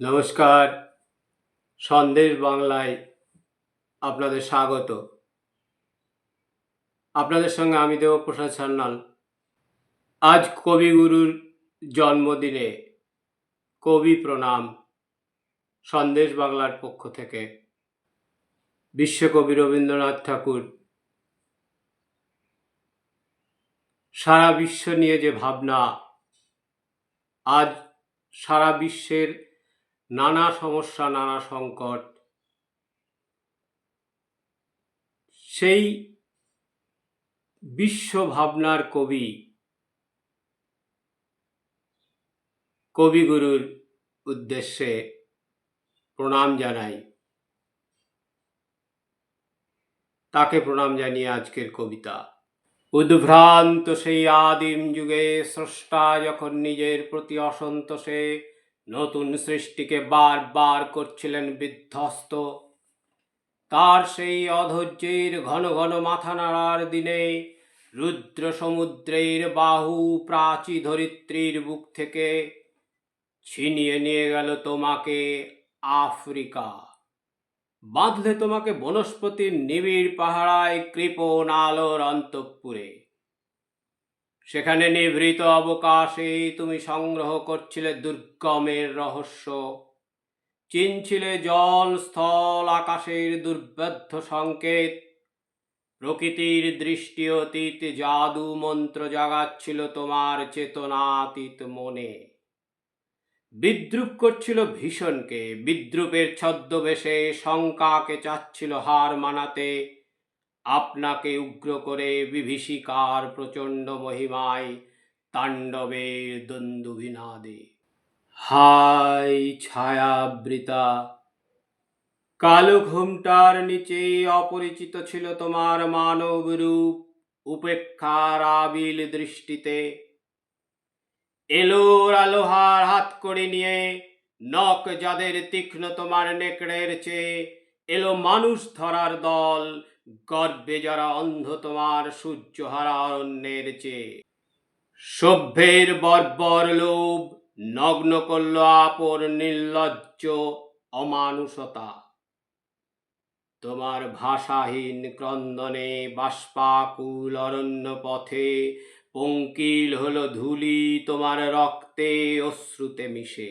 নমস্কার। সন্দেশ বাংলায় আপনাদের স্বাগত। আপনাদের সঙ্গে আমি দেবপ্রসাদ সান্যাল। আজ কবিগুরুর জন্মদিনে কবি প্রণাম সন্দেশ বাংলার পক্ষ থেকে। বিশ্বকবি রবীন্দ্রনাথ ঠাকুর। সারা বিশ্ব নিয়ে যে ভাবনা, আজ সারা বিশ্বের নানা সমস্যা, নানা সংকট। সেই বিশ্ব ভাবনার কবি, কবিগুরুর উদ্দেশ্যে প্রণাম জানাই। তাকে প্রণাম জানিয়ে আজকের কবিতা। উদ্ভ্রান্ত সেই আদিম যুগে স্রষ্টা যখন নিজের প্রতি অসন্তোষে নতুন সৃষ্টিকে বারবার করছিলেন বিধ্বস্ত। তার সেই অধৈর্যের ঘন ঘন মাথা নাড়ার দিনে রুদ্র সমুদ্রের বাহু প্রাচী ধরিত্রীর বুক থেকে ছিনিয়ে নিয়ে গেল তোমাকে আফ্রিকা। বাঁধলে তোমাকে বনস্পতির নিবিড় পাহারায় কৃপণ আলোর অন্তঃপুরে। সেখানে নিভৃত অবকাশে তুমি সংগ্রহ করছিলে দুর্গমের রহস্য। চিনছিলে জল, স্থল, আকাশের দুর্বেদ্ধ সংকেত। প্রকৃতির দৃষ্টি অতীত, জাদু মন্ত্র জাগাচ্ছিল তোমার চেতনাতীত মনে। বিদ্রুপ করছিল ভীষণকে, বিদ্রুপের ছদ্মবেশে শঙ্কাকে চাচ্ছিল হার মানাতে। আপনাকে উগ্র করে বিভীষিকার প্রচণ্ড মহিমায় তাণ্ডবের দ্বন্দ্ববিনাদে হাই ছায়াবৃতা কালো ঘুমটার নিচে অপরিচিত ছিল তোমার মানব রূপ উপেক্ষার আবিল দৃষ্টিতে। এলোর আলোহার হাত করে নিয়ে নখ যাদের তীক্ষ্ণ তোমার নেকড়ের চেয়ে এলো মানুষ ধরার দল। গর্বে যারা অন্ধ তোমার সূর্যহারা অরণ্যের চেয়ে। সভ্যের বর্বর লোভ নগ্ন করল আপর নির্লজ্জ অমানুষতা। তোমার ভাষাহীন ক্রন্দনে বাষ্পাকুল অরণ্য পথে পঙ্কিল হলো ধুলি তোমার রক্তে অশ্রুতে মিশে।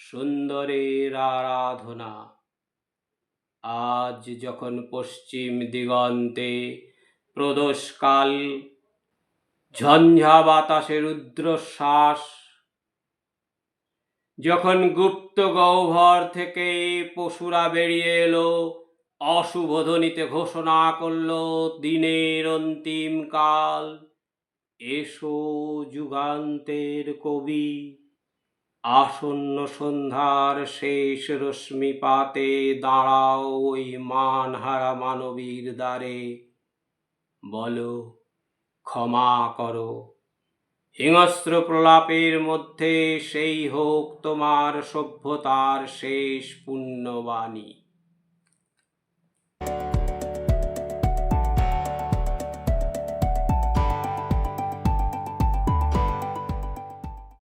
সুন্দরের আরাধনা। আজ যখন পশ্চিম দিগন্তে প্রদোষকাল, ঝঞ্ঝা বাতাসে রুদ্রশ্বাস, যখন গুপ্ত গহ্বর থেকে পশুরা বেরিয়ে এলো, অশুভ ধ্বনিতে ঘোষণা করল দিনের অন্তিম কাল। এসো যুগান্তের কবি। আসন্ন সন্ধ্যার শেষ রশ্মিপাতে দাঁড়াও ওই মানহারা মানবীর দ্বারে। বলো, ক্ষমা করো। হিংস্র প্রলাপের মধ্যে সেই হোক তোমার সভ্যতার শেষ পুণ্যবাণী।